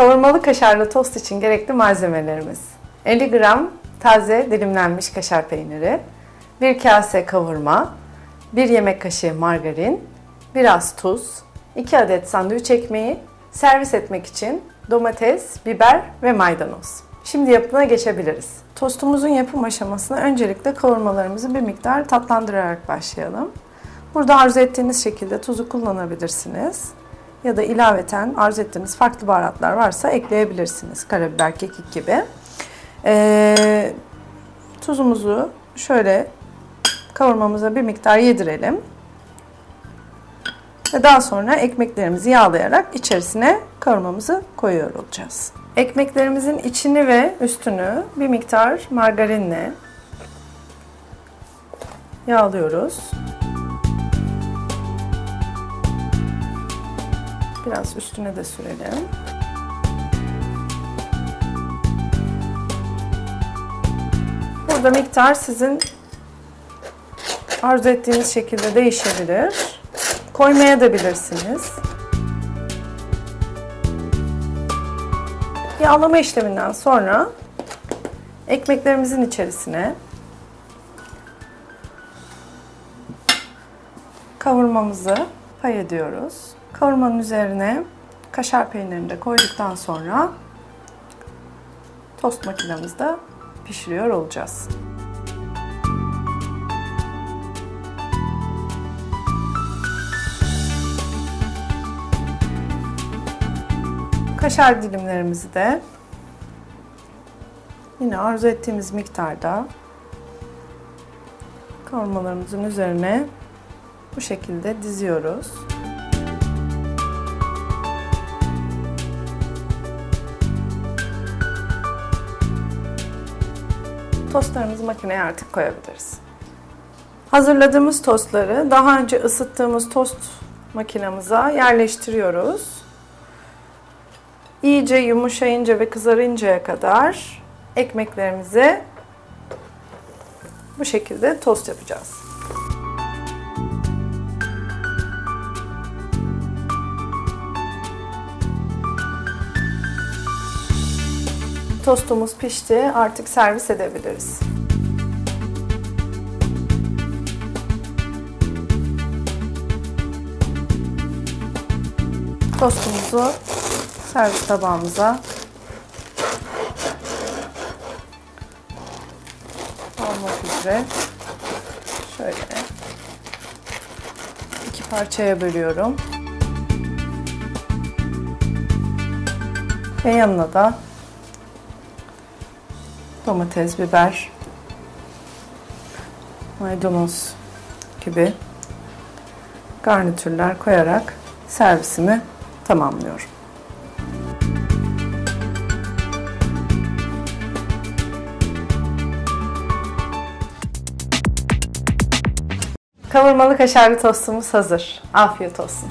Kavurmalı kaşarlı tost için gerekli malzemelerimiz. 50 gram taze dilimlenmiş kaşar peyniri, 1 kase kavurma, 1 yemek kaşığı margarin, biraz tuz, 2 adet sandviç ekmeği, servis etmek için domates, biber ve maydanoz. Şimdi yapımına geçebiliriz. Tostumuzun yapım aşamasına öncelikle kavurmalarımızı bir miktar tatlandırarak başlayalım. Burada arzu ettiğiniz şekilde tuzu kullanabilirsiniz. Ya da ilaveten arzu ettiğiniz farklı baharatlar varsa ekleyebilirsiniz. Karabiber, kekik gibi. Ee, tuzumuzu şöyle kavurmamıza bir miktar yedirelim. Ve daha sonra ekmeklerimizi yağlayarak içerisine kavurmamızı koyuyor olacağız. Ekmeklerimizin içini ve üstünü bir miktar margarinle yağlıyoruz. Biraz üstüne de sürelim. Burada miktar sizin arzu ettiğiniz şekilde değişebilir. Koymaya da bilirsiniz. Yağlama işleminden sonra ekmeklerimizin içerisine kavurmamızı pay ediyoruz. Kavurmanın üzerine kaşar peynirini de koyduktan sonra tost makinemizde pişiriyor olacağız. Kaşar dilimlerimizi de yine arzu ettiğimiz miktarda kavurmalarımızın üzerine bu şekilde diziyoruz. Tostlarımızı makineye artık koyabiliriz. Hazırladığımız tostları daha önce ısıttığımız tost makinamıza yerleştiriyoruz. İyice yumuşayınca ve kızarıncaya kadar ekmeklerimizi bu şekilde tost yapacağız. Tostumuz pişti. Artık servis edebiliriz. Tostumuzu servis tabağımıza almak üzere şöyle iki parçaya bölüyorum. Ve yanına da domates, biber, maydanoz gibi garnitürler koyarak servisimi tamamlıyorum. Kavurmalı kaşarlı tostumuz hazır. Afiyet olsun.